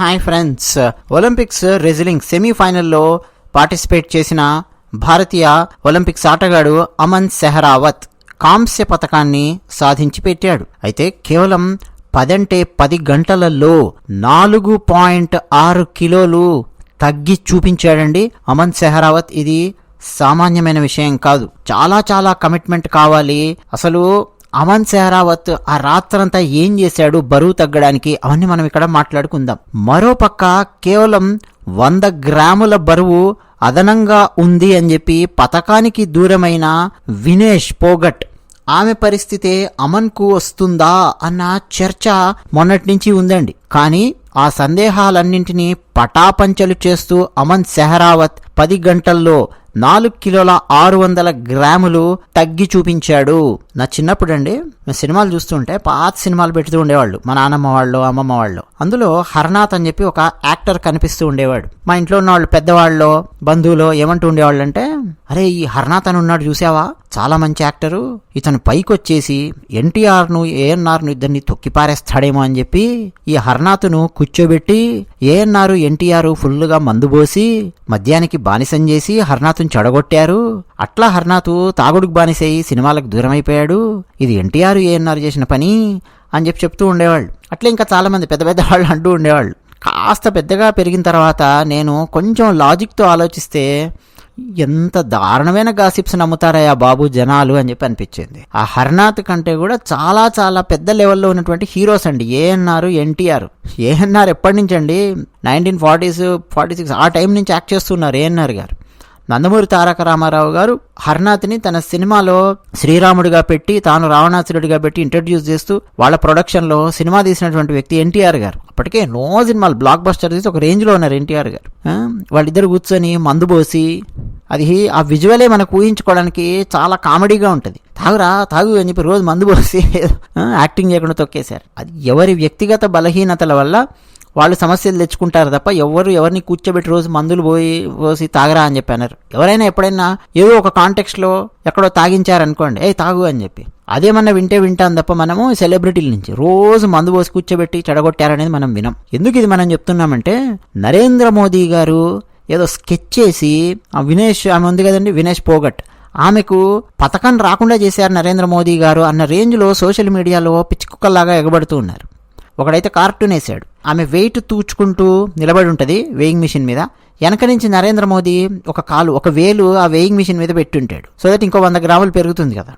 Hi friends. Olympics wrestling సెమీఫైనల్లో participate చేసిన భారతీయ ఒలింపిక్స్ ఆటగాడు అమన్ సెహరావత్ కాంస్య పథకాన్ని సాధించి పెట్టాడు. అయితే కేవలం పదంటే పది గంటలలో నాలుగు పాయింట్ ఆరు కిలోలు తగ్గి చూపించాడండి అమన్ సెహరావత్. ఇది సామాన్యమైన విషయం కాదు. చాలా చాలా కమిట్మెంట్ కావాలి. అసలు అమన్ సెహరావత్ ఆ రాత్రంతా ఏం చేశాడు? బరువు తగ్గడానికి అవన్నీ మనం ఇక్కడ మాట్లాడుకుందాం. మరోపక్క కేవలం వంద గ్రాముల బరువు అదనంగా ఉంది అని చెప్పి పథకానికి దూరమైన వినేష్ పోగట్. ఆమె పరిస్థితే అమన్కు వస్తుందా అన్న చర్చ మొన్నటి నుంచి ఉందండి. కానీ ఆ సందేహాలన్నింటినీ పటాపంచలు చేస్తూ అమన్ సెహరావత్ పది గంటల్లో నాలుగు కిలోల ఆరు వందల గ్రాములు తగ్గి చూపించాడు. నా చిన్నప్పుడు అండి సినిమాలు చూస్తుంటే పాత సినిమాలు పెడుతూ ఉండేవాళ్ళు. మా నాన్నమ్మ వాళ్ళు అమ్మమ్మ వాళ్ళు. అందులో హర్నాథ్ అని చెప్పి ఒక యాక్టర్ కనిపిస్తూ ఉండేవాడు. మా ఇంట్లో ఉన్న వాళ్ళు పెద్దవాళ్ళు బంధువులు ఏమంటూ ఉండేవాళ్ళు అంటే అరే ఈ హర్నాథ్ అని ఉన్నాడు చూసావా? చాలా మంచి యాక్టరు. ఇతను పైకి వచ్చేసి ఎన్టీఆర్ను ఏఎన్ఆర్ను ఇద్దరిని తొక్కిపారేస్తాడేమో అని చెప్పి ఈ హర్నాథ్ను కూర్చోబెట్టి ఏఎన్ఆర్ ఎన్టీఆర్ ఫుల్గా మందు పోసి మద్యానికి బానిసం చేసి హర్నాథ్ను చెడగొట్టారు. అట్లా హర్నాథ్ తాగుడుకు బానిసై సినిమాలకు దూరమైపోయాడు. ఇది ఎన్టీఆర్ ఏఎన్ఆర్ చేసిన పని అని చెప్పి చెప్తూ ఉండేవాళ్ళు. అట్లా ఇంకా చాలామంది పెద్ద పెద్ద వాళ్ళు అంటూ ఉండేవాళ్ళు. కాస్త పెద్దగా పెరిగిన తర్వాత నేను కొంచెం లాజిక్తో ఆలోచిస్తే ఎంత దారుణమైన గాసిప్స్ నమ్ముతారయ్యా బాబు జనాలు అని చెప్పి అనిపించింది. ఆ హర్నాథ్ కంటే కూడా చాలా చాలా పెద్ద లెవెల్లో ఉన్నటువంటి హీరోస్ అండి. ఏఎన్ఆర్ ఎన్టీఆర్. ఏఎన్ఆర్ ఎప్పటి నుంచి అండి నైన్టీన్ ఫార్టీస్ ఫార్టీ సిక్స్ ఆ టైం నుంచి యాక్ట్ చేస్తున్నారు ఏఎన్ఆర్ గారు. నందమూరి తారక రామారావు గారు హర్నాథ్ని తన సినిమాలో శ్రీరాముడిగా పెట్టి తాను రావణాసురుడిగా పెట్టి ఇంట్రడ్యూస్ చేస్తూ వాళ్ళ ప్రొడక్షన్లో సినిమా తీసినటువంటి వ్యక్తి ఎన్టీఆర్ గారు. అప్పటికే నో సినిమాలు బ్లాక్ బస్టర్ తీసి ఒక రేంజ్లో ఉన్నారు ఎన్టీఆర్ గారు. వాళ్ళిద్దరు కూర్చొని మందు పోసి అది ఆ విజువలే మనకు ఊహించుకోవడానికి చాలా కామెడీగా ఉంటుంది. తాగురా తాగు అని చెప్పి రోజు మందు పోసి యాక్టింగ్ చేయకుండా తొక్కేశారు. అది ఎవరి వ్యక్తిగత బలహీనతల వల్ల వాళ్ళు సమస్యలు తెచ్చుకుంటారు తప్ప ఎవరు ఎవరిని కూర్చోబెట్టి రోజు మందులు పోయి పోసి తాగరా అని చెప్పి అన్నారు. ఎవరైనా ఎప్పుడైనా ఏదో ఒక కాంటెక్స్లో ఎక్కడో తాగించారనుకోండి ఏ తాగు అని చెప్పి. అదేమన్నా వింటే వింటాం తప్ప మనము సెలబ్రిటీల నుంచి. రోజు మందు పోసి కూర్చోబెట్టి చెడగొట్టారనేది మనం వినం. ఎందుకు ఇది మనం చెప్తున్నామంటే నరేంద్ర మోదీ గారు ఏదో స్కెచ్ చేసి ఆ వినేష్ ఆమె ఉంది కదండి వినేష్ పోగట్. ఆమెకు పథకం రాకుండా చేశారు నరేంద్ర మోదీ గారు అన్న రేంజ్లో సోషల్ మీడియాలో పిచ్చుకుక్కలాగా ఎగబడుతూ ఉన్నారు. ఒకడైతే కార్టూన్ వేసాడు ఆమె వెయిట్ తూచుకుంటూ నిలబడి ఉంటుంది వేయింగ్ మిషన్ మీద. వెనక నుంచి నరేంద్ర మోదీ ఒక కాలు ఒక వేలు ఆ వేయింగ్ మిషన్ మీద పెట్టుంటాడు సో దట్ ఇంకో వంద గ్రాములు పెరుగుతుంది కదా.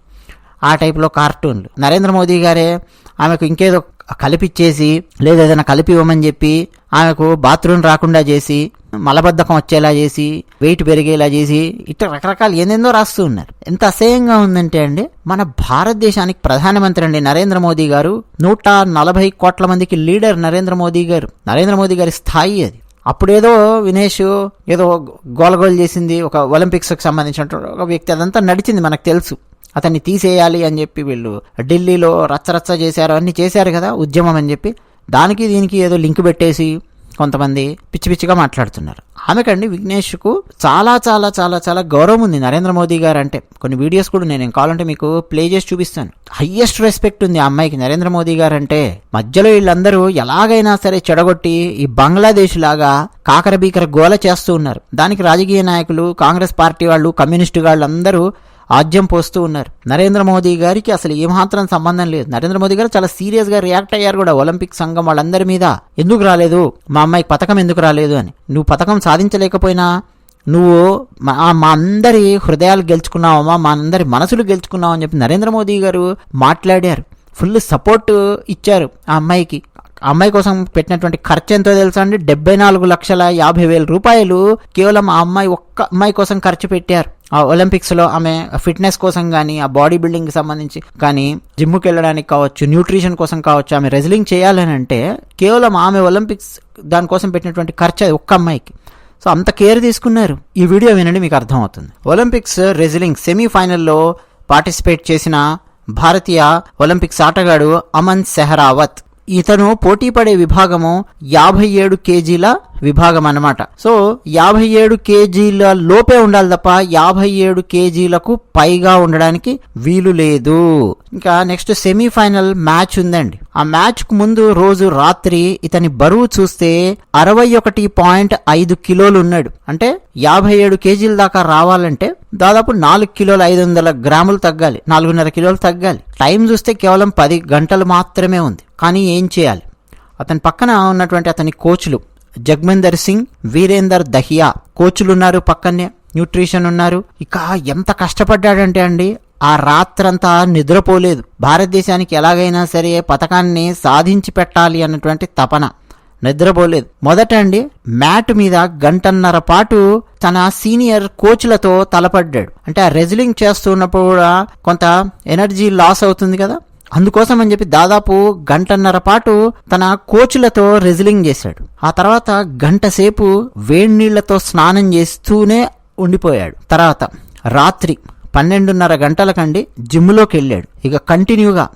ఆ టైప్లో కార్టూన్లు నరేంద్ర మోదీ గారే ఆమెకు ఇంకేదో కలిపిచ్చేసి లేదా ఏదైనా కలిపి ఇవ్వమని చెప్పి ఆమెకు బాత్రూమ్ రాకుండా చేసి మలబద్ధకం వచ్చేలా చేసి వెయిట్ పెరిగేలా చేసి ఇట్లా రకరకాలు ఏందేందో రాస్తూ ఉన్నారు. ఎంత అసహ్యంగా ఉందంటే అండి మన భారతదేశానికి ప్రధానమంత్రి అండి నరేంద్ర మోదీ గారు నూట నలభై కోట్ల మందికి లీడర్ నరేంద్ర మోదీ గారు. నరేంద్ర మోదీ గారి స్థాయి అది. అప్పుడేదో వినేష్ ఏదో గోలగోలు చేసింది ఒక ఒలింపిక్స్కి సంబంధించిన ఒక వ్యక్తి అదంతా నడిచింది మనకు తెలుసు. అతన్ని తీసేయాలి అని చెప్పి వీళ్ళు ఢిల్లీలో రచ్చరచ్చ చేశారు. అన్నీ చేశారు కదా ఉద్యమం అని చెప్పి. దానికి దీనికి ఏదో లింక్ పెట్టేసి కొంతమంది పిచ్చి పిచ్చిగా మాట్లాడుతున్నారు. ఆమెకండి విఘ్నేష్కు చాలా చాలా చాలా చాలా గౌరవం ఉంది. నరేంద్ర మోదీ గారు అంటే కొన్ని వీడియోస్ కూడా నేను కావాలంటే మీకు ప్లే చేసి చూపిస్తాను. హయ్యెస్ట్ రెస్పెక్ట్ ఉంది ఆ అమ్మాయికి. నరేంద్ర మోదీ గారు అంటే మధ్యలో వీళ్ళందరూ ఎలాగైనా సరే చెడగొట్టి ఈ బంగ్లాదేశ్ లాగా కాకర బీకర గోల చేస్తూ ఉన్నారు. దానికి రాజకీయ నాయకులు కాంగ్రెస్ పార్టీ వాళ్ళు కమ్యూనిస్టు వాళ్ళు అందరూ ఆజ్యం పోస్తూ ఉన్నారు. నరేంద్ర మోదీ గారికి అసలు ఏమాత్రం సంబంధం లేదు. నరేంద్ర మోదీ గారు చాలా సీరియస్గా రియాక్ట్ అయ్యారు కూడా. ఒలింపిక్ సంఘం వాళ్ళందరి మీద ఎందుకు రాలేదు? మా అమ్మాయికి పథకం ఎందుకు రాలేదు అని. నువ్వు పథకం సాధించలేకపోయినా నువ్వు మా మా అందరి హృదయాలు గెలుచుకున్నావమ్మా మా అందరి మనసులు గెలుచుకున్నావు అని చెప్పి నరేంద్ర మోదీ గారు మాట్లాడారు. ఫుల్ సపోర్ట్ ఇచ్చారు ఆ అమ్మాయికి. ఆ అమ్మాయి కోసం పెట్టినటువంటి ఖర్చు ఎంతో తెలుసా అండి? డెబ్బై నాలుగు లక్షల యాభై వేల రూపాయలు కేవలం ఆ అమ్మాయి ఒక్క అమ్మాయి కోసం ఖర్చు పెట్టారు. ఆ ఒలింపిక్స్లో ఆమె ఫిట్నెస్ కోసం కానీ ఆ బాడీ బిల్డింగ్కి సంబంధించి కానీ జిమ్కి వెళ్ళడానికి కావచ్చు న్యూట్రిషన్ కోసం కావచ్చు ఆమె రెజ్లింగ్ చేయాలని అంటే కేవలం ఆమె ఒలింపిక్స్ దానికోసం పెట్టినటువంటి ఖర్చు అది ఒక్క అమ్మాయికి. సో అంత కేర్ తీసుకున్నారు. ఈ వీడియో వినండి మీకు అర్థమవుతుంది. ఒలింపిక్స్ రెజ్లింగ్ సెమీఫైనల్లో పార్టిసిపేట్ చేసిన భారతీయ ఒలింపిక్స్ ఆటగాడు అమన్ సెహరావత్. ఇతను పోటీ పడే విభాగము యాభై ఏడు కేజీల విభాగం అన్నమాట. సో యాభై ఏడు కేజీల లోపే ఉండాలి తప్ప యాభై ఏడు కేజీలకు పైగా ఉండడానికి వీలు లేదు. ఇంకా నెక్స్ట్ సెమీఫైనల్ మ్యాచ్ ఉందండి. ఆ మ్యాచ్కు ముందు రోజు రాత్రి ఇతని బరువు చూస్తే అరవై ఒకటి పాయింట్ ఐదు కిలోలు ఉన్నాడు. అంటే యాభై ఏడు కేజీల దాకా రావాలంటే దాదాపు నాలుగు కిలోలు ఐదు వందల గ్రాములు తగ్గాలి. నాలుగున్నర కిలోలు తగ్గాలి. టైం చూస్తే కేవలం పది గంటలు మాత్రమే ఉంది. కానీ ఏం చేయాలి? అతని పక్కన ఉన్నటువంటి అతని కోచ్లు జగ్మందర్ సింగ్ వీరేందర్ దహియా కోచ్లు ఉన్నారు పక్కనే న్యూట్రిషన్ ఉన్నారు. ఇక ఎంత కష్టపడ్డాడంటే అండి ఆ రాత్రంతా నిద్రపోలేదు. భారతదేశానికి ఎలాగైనా సరే పథకాన్ని సాధించి పెట్టాలి అన్నటువంటి తపన. నిద్రపోలేదు. మొదట అండి మ్యాట్ మీద గంటన్నర పాటు తన సీనియర్ కోచ్లతో తలపడ్డాడు. అంటే ఆ రెజ్లింగ్ చేస్తున్నప్పుడు కూడా కొంత ఎనర్జీ లాస్ అవుతుంది కదా? అందుకోసం అని చెప్పి దాదాపు గంటన్నర పాటు తన కోచ్లతో రెజ్లింగ్ చేశాడు. ఆ తర్వాత గంట సేపు వేడి నీళ్ళతో స్నానం చేస్తూనే ఉండిపోయాడు. తర్వాత రాత్రి పన్నెండున్నర గంటలకండి జిమ్లోకి వెళ్ళాడు ఇక కంటిన్యూగా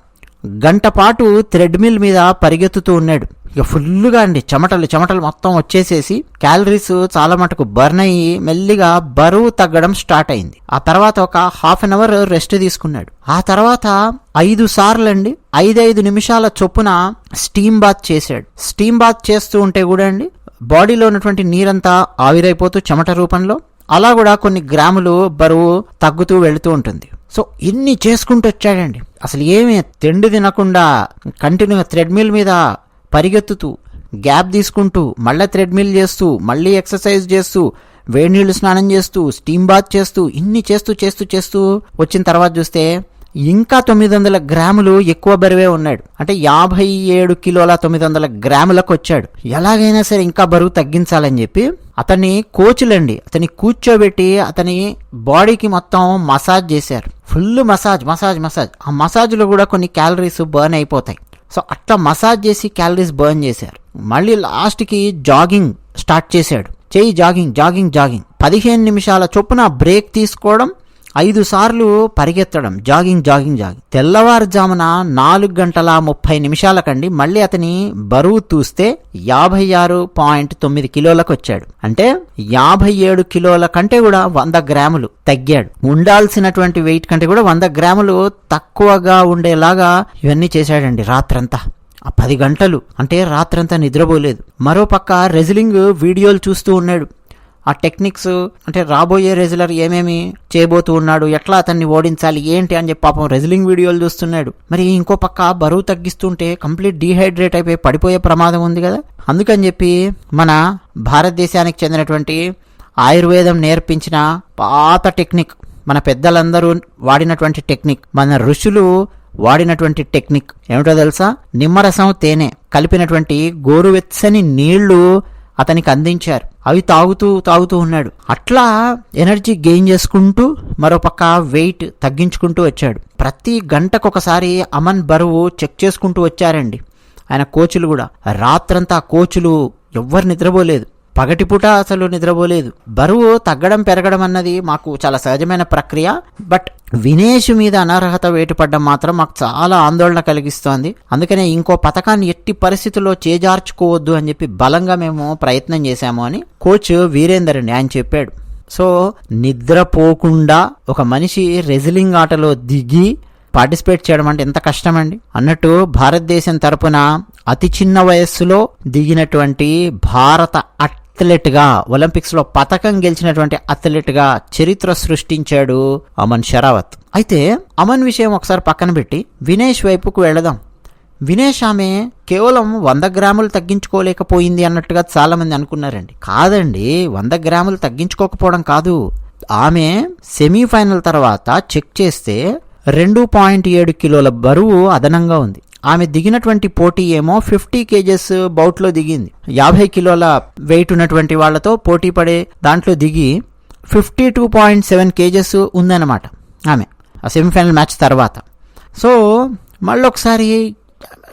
గంట పాటు థ్రెడ్మిల్ మీద పరిగెత్తుతూ ఉన్నాడు. ఇక ఫుల్గా అండి. చెమటలు చెమటలు మొత్తం వచ్చేసేసి క్యాలరీస్ చాలా మటుకు బర్న్ అయ్యి మెల్లిగా బరువు తగ్గడం స్టార్ట్ అయింది. ఆ తర్వాత ఒక హాఫ్ అన్ అవర్ రెస్ట్ తీసుకున్నాడు. ఆ తర్వాత ఐదు సార్లు అండి ఐదైదు నిమిషాల చొప్పున స్టీమ్ బాత్ చేశాడు. స్టీమ్ బాత్ చేస్తూ ఉంటే కూడా అండి బాడీలో ఉన్నటువంటి నీరంతా ఆవిరైపోతూ చెమట రూపంలో అలా కూడా కొన్ని గ్రాములు బరువు తగ్గుతూ వెళుతూ ఉంటుంది. సో ఇన్ని చేసుకుంటూ వచ్చాడండి. అసలు ఏమి తిండి తినకుండా కంటిన్యూగా థ్రెడ్మిల్ మీద పరిగెత్తుతూ గ్యాప్ తీసుకుంటూ మళ్ళీ థ్రెడ్మిల్ చేస్తూ మళ్ళీ ఎక్సర్సైజ్ చేస్తూ వేడి నీళ్ళు స్నానం చేస్తూ స్టీమ్ బాత్ చేస్తూ ఇన్ని చేస్తూ చేస్తూ చేస్తూ వచ్చిన తర్వాత చూస్తే ఇంకా తొమ్మిది వందల గ్రాములు ఎక్కువ బరువే ఉన్నాడు. అంటే యాభై ఏడు కిలోల తొమ్మిది వందల గ్రాములకు వచ్చాడు. ఎలాగైనా సరే ఇంకా బరువు తగ్గించాలని చెప్పి అతన్ని కోచ్లండి. అతన్ని కూర్చోబెట్టి అతని బాడీకి మొత్తం మసాజ్ చేశారు. Full massage massage massage. ఆ మసాజ్లో కూడా కొన్ని క్యాలరీస్ బర్న్ అయిపోతాయి. సో అట్లా మసాజ్ చేసి క్యాలరీస్ బర్న్ చేశారు. మళ్ళీ లాస్ట్కి జాగింగ్ స్టార్ట్ చేశాడు. చేయి జాగింగ్ జాగింగ్ జాగింగ్ పదిహేను నిమిషాల చొప్పున బ్రేక్ తీసుకోవడం ఐదు సార్లు పరిగెత్తడం. Jogging jogging jogging. తెల్లవారుజామున నాలుగు గంటల ముప్పై నిమిషాలకండి. మళ్ళీ అతని బరువు చూస్తే యాభై ఆరు పాయింట్ తొమ్మిది కిలోలకు వచ్చాడు అంటే యాభై ఏడు కిలోల కంటే కూడా వంద గ్రాములు తగ్గాడు. ఉండాల్సినటువంటి వెయిట్ కంటే కూడా వంద గ్రాములు తక్కువగా ఉండేలాగా ఇవన్నీ చేశాడండి రాత్రంతా. ఆ పది గంటలు. అంటే రాత్రంతా నిద్రపోలేదు. మరోపక్క రెజ్లింగ్ వీడియోలు చూస్తూ ఉన్నాడు. ఆ టెక్నిక్స్ అంటే రాబోయే రెజ్లర్ ఏమేమి చేయబోతూ ఉన్నాడు ఎట్లా అతన్ని ఓడించాలి ఏంటి అని చెప్పి పాపం రెజ్లింగ్ వీడియోలు చూస్తున్నాడు. మరి ఇంకో పక్క బరువు తగ్గిస్తుంటే కంప్లీట్ డీహైడ్రేట్ అయిపోయి పడిపోయే ప్రమాదం ఉంది కదా? అందుకని చెప్పి మన భారతదేశానికి చెందినటువంటి ఆయుర్వేదం నేర్పించిన పాత టెక్నిక్ మన పెద్దలందరూ వాడినటువంటి టెక్నిక్ మన ఋషులు వాడినటువంటి టెక్నిక్. ఏమిటో తెలుసా? నిమ్మరసం తేనె కలిపినటువంటి గోరువెచ్చని నీళ్ళు అతనికి అందించారు. అవి తాగుతూ తాగుతూ ఉన్నాడు. అట్లా ఎనర్జీ గెయిన్ చేసుకుంటూ మరోపక్క వెయిట్ తగ్గించుకుంటూ వచ్చాడు. ప్రతి గంటకు ఒకసారి అమన్ బరువు చెక్ చేసుకుంటూ వచ్చారండి. ఆయన కోచులు కూడా. రాత్రంతా కోచులు ఎవ్వరు నిద్రపోలేదు. పగటిపూట అసలు నిద్రపోలేదు. బరువు తగ్గడం పెరగడం అన్నది మాకు చాలా సహజమైన ప్రక్రియ. బట్ వినేష్ మీద అనర్హత వేటుపడడం మాత్రం మాకు చాలా ఆందోళన కలిగిస్తోంది. అందుకనే ఇంకో పథకాన్ని ఎట్టి పరిస్థితుల్లో చేజార్చుకోవద్దు అని చెప్పి బలంగా మేము ప్రయత్నం చేశాము అని కోచ్ వీరేందర్ అండి ఆయన చెప్పాడు. సో నిద్రపోకుండా ఒక మనిషి రెజిలింగ్ ఆటలో దిగి పార్టిసిపేట్ చేయడం అంటే ఎంత కష్టమండి. అన్నట్టు భారతదేశం తరపున అతి చిన్న వయస్సులో దిగినటువంటి భారత అట్ అథ్లెట్గా ఒలింపిక్స్లో పథకం గెలిచినటువంటి అథ్లెట్గా చరిత్ర సృష్టించాడు అమన్ షరావత్. అయితే అమన్ విషయం ఒకసారి పక్కన పెట్టి వినేష్ వైపుకు వెళదాం. వినేష్ ఆమె కేవలం వంద గ్రాములు తగ్గించుకోలేకపోయింది అన్నట్టుగా చాలామంది అనుకున్నారండి. కాదండి వంద గ్రాములు తగ్గించుకోకపోవడం కాదు. ఆమె సెమీఫైనల్ తర్వాత చెక్ చేస్తే రెండు పాయింట్ ఏడు కిలోల బరువు అదనంగా ఉంది. ఆమె దిగినటువంటి పోటీ ఏమో ఫిఫ్టీ కేజెస్ బౌట్లో దిగింది. యాభై కిలోల వెయిట్ ఉన్నటువంటి వాళ్ళతో పోటీ పడే దాంట్లో దిగి fifty two point seven kgs ఉందన్నమాట ఆమె. ఆ సెమీఫైనల్ మ్యాచ్ తర్వాత. సో మళ్ళొకసారి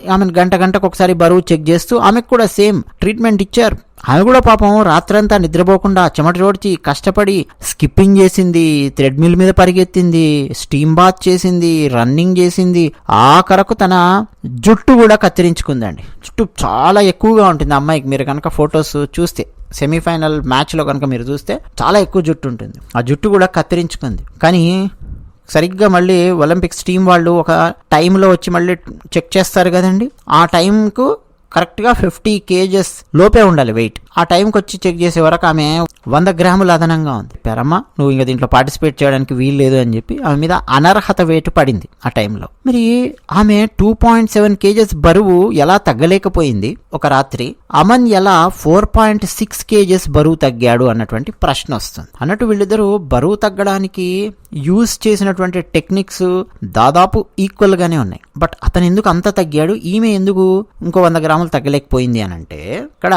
ఆమెను గంట గంటకు ఒకసారి బరువు చెక్ చేస్తూ ఆమెకు కూడా సేమ్ ట్రీట్మెంట్ ఇచ్చారు. ఆమె కూడా పాపం రాత్రంతా నిద్రపోకుండా చెమట రోడ్చి కష్టపడి స్కిప్పింగ్ చేసింది థ్రెడ్మిల్ మీద పరిగెత్తింది స్టీమ్ బాత్ చేసింది రన్నింగ్ చేసింది. ఆఖరకు తన జుట్టు కూడా కత్తిరించుకుందండి. జుట్టు చాలా ఎక్కువగా ఉంటుంది అమ్మాయికి. మీరు కనుక ఫొటోస్ చూస్తే సెమీఫైనల్ మ్యాచ్లో కనుక మీరు చూస్తే చాలా ఎక్కువ జుట్టు ఉంటుంది. ఆ జుట్టు కూడా కత్తిరించుకుంది. కానీ సరిగ్గా మళ్ళీ ఒలింపిక్స్ టీం వాళ్ళు ఒక టైంలో వచ్చి మళ్ళీ చెక్ చేస్తారు కదండి. ఆ టైంకు కరెక్ట్గా ఫిఫ్టీ కేజెస్ లోపే ఉండాలి వెయిట్. ఆ టైంకి వచ్చి చెక్ చేసే వరకు ఆమె వంద గ్రాములు అదనంగా ఉంది. పెరమ్మ నువ్వు ఇంకా దీంట్లో పార్టిసిపేట్ చేయడానికి వీలు లేదు అని చెప్పి ఆమె మీద అనర్హత వేటు పడింది ఆ టైంలో. మరి ఆమె టూ పాయింట్ సెవెన్ కేజెస్ బరువు ఎలా తగ్గలేకపోయింది? ఒక రాత్రి అమన్ ఎలా ఫోర్ పాయింట్ సిక్స్ కేజెస్ బరువు తగ్గాడు అన్నటువంటి ప్రశ్న వస్తుంది. అన్నట్టు వీళ్ళిద్దరూ బరువు తగ్గడానికి యూజ్ చేసినటువంటి టెక్నిక్స్ దాదాపు ఈక్వల్ గానే ఉన్నాయి. బట్ అతను ఎందుకు అంత తగ్గాడు? ఈమె ఎందుకు ఇంకో వంద గ్రాములు తగ్గలేకపోయింది అని అంటే ఇక్కడ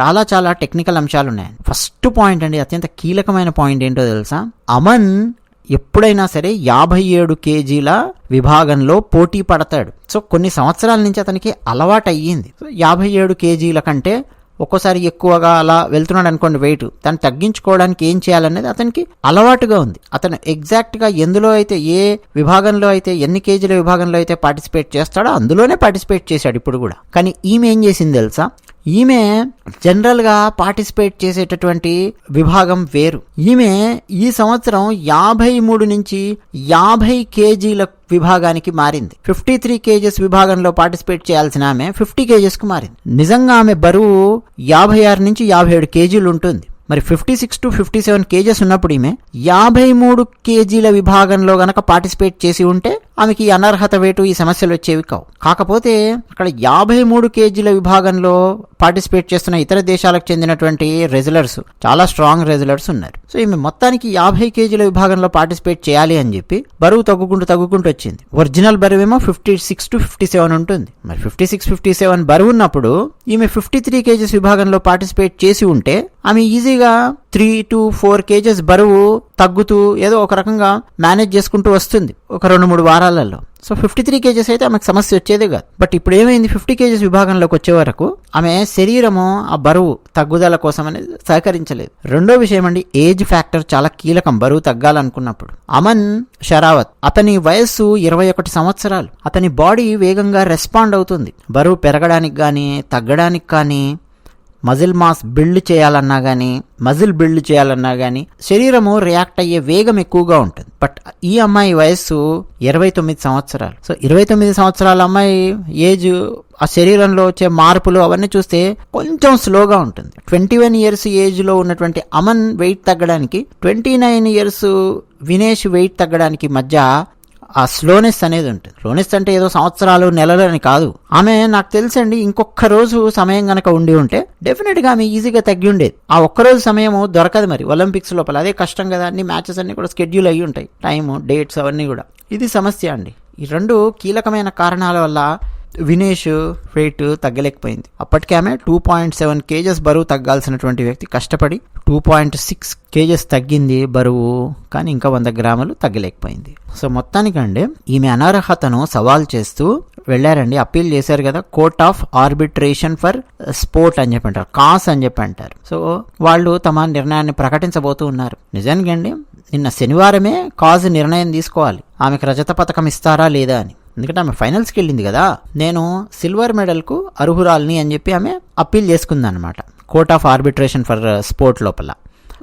చాలా చాలా టెక్నికల్ అంశాలు ఉన్నాయి. ఫస్ట్ పాయింట్ అండి అత్యంత కీలకమైన పాయింట్ ఏంటో తెలుసా? అమన్ ఎప్పుడైనా సరే యాభై ఏడు కేజీల విభాగంలో పోటీ పడతాడు. సో కొన్ని సంవత్సరాల నుంచి అతనికి అలవాటు అయ్యింది యాభై ఏడు కేజీల కంటే ఒక్కోసారి ఎక్కువగా అలా వెళ్తున్నాడు అనుకోండి వెయిట్ దాన్ని తగ్గించుకోవడానికి ఏం చేయాలనేది అతనికి అలవాటుగా ఉంది. అతను ఎగ్జాక్ట్గా ఎందులో అయితే ఏ విభాగంలో అయితే ఎన్ని కేజీల విభాగంలో అయితే పార్టిసిపేట్ చేస్తాడో అందులోనే పార్టిసిపేట్ చేశాడు ఇప్పుడు కూడా. కానీ ఈమె ఏం చేసింది తెలుసా? ఈమె జనరల్గా పార్టిసిపేట్ చేసేటటువంటి విభాగం వేరు. ఈమె ఈ సంవత్సరం యాభై మూడు నుంచి యాభై కేజీల విభాగానికి మారింది. ఫిఫ్టీ త్రీ కేజెస్ విభాగంలో పార్టిసిపేట్ చేయాల్సిన ఆమె ఫిఫ్టీ కేజెస్కు మారింది. నిజంగా ఆమె బరువు యాభై ఆరు నుంచి యాభై ఏడు కేజీలు ఉంటుంది. మరి fifty six to fifty seven kgs ఉన్నప్పుడు ఈమె యాభై మూడు కేజీల విభాగంలో గనక పార్టిసిపేట్ చేసి ఉంటే ఆమెకి ఈ అనర్హత వేటు ఈ సమస్యలు వచ్చేవి కావు. కాకపోతే అక్కడ యాభై మూడు కేజీల విభాగంలో పార్టిసిపేట్ చేస్తున్న ఇతర దేశాలకు చెందినటువంటి రెజలర్స్ చాలా స్ట్రాంగ్ రెజులర్స్ ఉన్నారు. సో ఈమె మొత్తానికి యాభై కేజీల విభాగంలో పార్టిసిపేట్ చేయాలి అని చెప్పి బరువు తగ్గుకుంటూ తగ్గుకుంటూ వచ్చింది. ఒరిజినల్ బరువు ఏమో fifty six to fifty seven ఉంటుంది. మరి ఫిఫ్టీ సిక్స్ ఫిఫ్టీ సెవెన్ బరువు ఉన్నప్పుడు ఈమె ఫిఫ్టీ త్రీ కేజీస్ విభాగంలో పార్టిసిపేట్ చేసి ఉంటే ఆమె ఈజీగా త్రీ టు ఫోర్ కేజెస్ బరువు తగ్గుతూ ఏదో ఒక రకంగా మేనేజ్ చేసుకుంటూ వస్తుంది ఒక రెండు మూడు వారాలలో. సో ఫిఫ్టీ త్రీ కేజెస్ అయితే ఆమెకు సమస్య వచ్చేదే కాదు. బట్ ఇప్పుడు ఏమైంది? ఫిఫ్టీ కేజెస్ విభాగంలోకి వచ్చే వరకు ఆమె శరీరము ఆ బరువు తగ్గుదల కోసం అనేది సహకరించలేదు. రెండో విషయం అండి ఏజ్ ఫ్యాక్టర్ చాలా కీలకం. బరువు తగ్గాలనుకున్నప్పుడు. అమన్ షరావత్ అతని వయస్సు ఇరవై ఒకటి సంవత్సరాలు. అతని బాడీ వేగంగా రెస్పాండ్ అవుతుంది. బరువు పెరగడానికి కానీ తగ్గడానికి కానీ మజిల్ మాస్ బిల్డ్ చేయాలన్నా కానీ మజిల్ బిల్డ్ చేయాలన్నా కానీ శరీరము రియాక్ట్ అయ్యే వేగం ఎక్కువగా ఉంటుంది. బట్ ఈ అమ్మాయి వయస్సు ఇరవై తొమ్మిది సంవత్సరాలు. సో ఇరవై తొమ్మిది సంవత్సరాల అమ్మాయి ఏజ్ ఆ శరీరంలో వచ్చే మార్పులు అవన్నీ చూస్తే కొంచెం స్లోగా ఉంటుంది. ట్వంటీ వన్ ఇయర్స్ ఏజ్లో ఉన్నటువంటి అమన్ వెయిట్ తగ్గడానికి twenty nine years Vinesh weight తగ్గడానికి మధ్య ఆ స్లోనెస్ అనేది ఉంటుంది. స్లోనెస్ అంటే ఏదో సంవత్సరాలు నెలలు అని కాదు. ఆమె నాకు తెలుసండి ఇంకొక రోజు సమయం గనక ఉండి ఉంటే డెఫినెట్గా ఆమె ఈజీగా తగ్గి ఉండేది. ఆ ఒక్క రోజు సమయం దొరకదు మరి. ఒలింపిక్స్ లోపల అదే కష్టం కదా అన్ని మ్యాచెస్ అన్ని కూడా స్కెడ్యూల్ అయ్యి ఉంటాయి. టైము డేట్స్ అవన్నీ కూడా. ఇది సమస్య అండి. ఈ రెండు కీలకమైన కారణాల వల్ల వినేష్ వెయిట్ తగ్గలేకపోయింది. అప్పటికే ఆమె టూ పాయింట్ సెవెన్ కేజెస్ బరువు తగ్గాల్సినటువంటి వ్యక్తి కష్టపడి టూ పాయింట్ సిక్స్ కేజెస్ తగ్గింది బరువు కానీ ఇంకా వంద గ్రాములు తగ్గలేకపోయింది. సో మొత్తానికండి ఈమె అనర్హతను సవాల్ చేస్తూ వెళ్ళారండి. అప్పీల్ చేశారు కదా court of arbitration for sport అని చెప్పి అంటారు కాస్ అని చెప్పి అంటారు సో వాళ్ళు తమ నిర్ణయాన్ని ప్రకటించబోతూ ఉన్నారు. నిజానికి అండి నిన్న శనివారమే కాజ్ నిర్ణయం తీసుకోవాలి. ఆమెకు రజత పథకం ఇస్తారా లేదా అని. ఎందుకంటే ఆమె ఫైనల్స్కి వెళ్ళింది కదా నేను సిల్వర్ మెడల్కు అర్హురాల్ని అని చెప్పి ఆమె అప్పీల్ చేసుకుంది అనమాట court of arbitration for sport లోపల.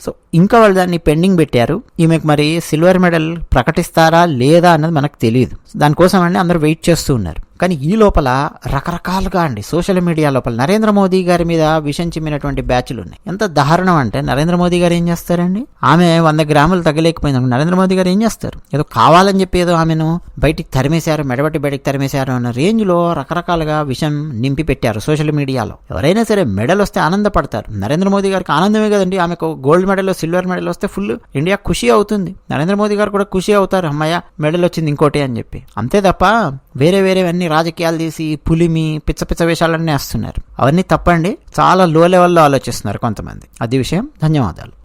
సో ఇంకా వాళ్ళు దాన్ని పెండింగ్ పెట్టారు. ఈమెకు మరి సిల్వర్ మెడల్ ప్రకటిస్తారా లేదా అన్నది మనకు తెలియదు దానికోసం అండి అందరూ వెయిట్ చేస్తూ ఉన్నారు. కానీ ఈ లోపల రకరకాలుగా అండి. సోషల్ మీడియా లోపల నరేంద్ర మోదీ గారి మీద విషం చిమ్మినటువంటి బ్యాచ్లు ఉన్నాయి. ఎంత దారుణం అంటే నరేంద్ర మోదీ గారు ఏం చేస్తారండి? ఆమె వంద గ్రాములు తగ్గలేకపోయింది నరేంద్ర మోదీ గారు ఏం చేస్తారు? ఏదో కావాలని చెప్పి ఏదో ఆమెను బయటికి తరిమేశారు మెడబట్టి బయటికి తరిమేశారు అన్న రేంజ్లో రకరకాలుగా విషం నింపి పెట్టారు సోషల్ మీడియాలో. ఎవరైనా సరే మెడల్ వస్తే ఆనందపడతారు. నరేంద్ర మోదీ గారికి ఆనందమే కదండి. ఆమెకు గోల్డ్ మెడల్ సిల్వర్ మెడల్ వస్తే ఫుల్ ఇండియా ఖుషి అవుతుంది. నరేంద్ర మోదీ గారు కూడా ఖుషి అవుతారు. అమ్మయ్య మెడల్ వచ్చింది ఇంకోటి అని చెప్పి. అంతే తప్ప వేరే వేరేవన్నీ రాజకీయాలు తీసి పులిమి పిచ్చ పిచ్చ వేషాలన్నీ వేస్తున్నారు. అవన్నీ తప్పండి. చాలా లో లెవెల్లో ఆలోచిస్తున్నారు కొంతమంది. అది విషయం. ధన్యవాదాలు.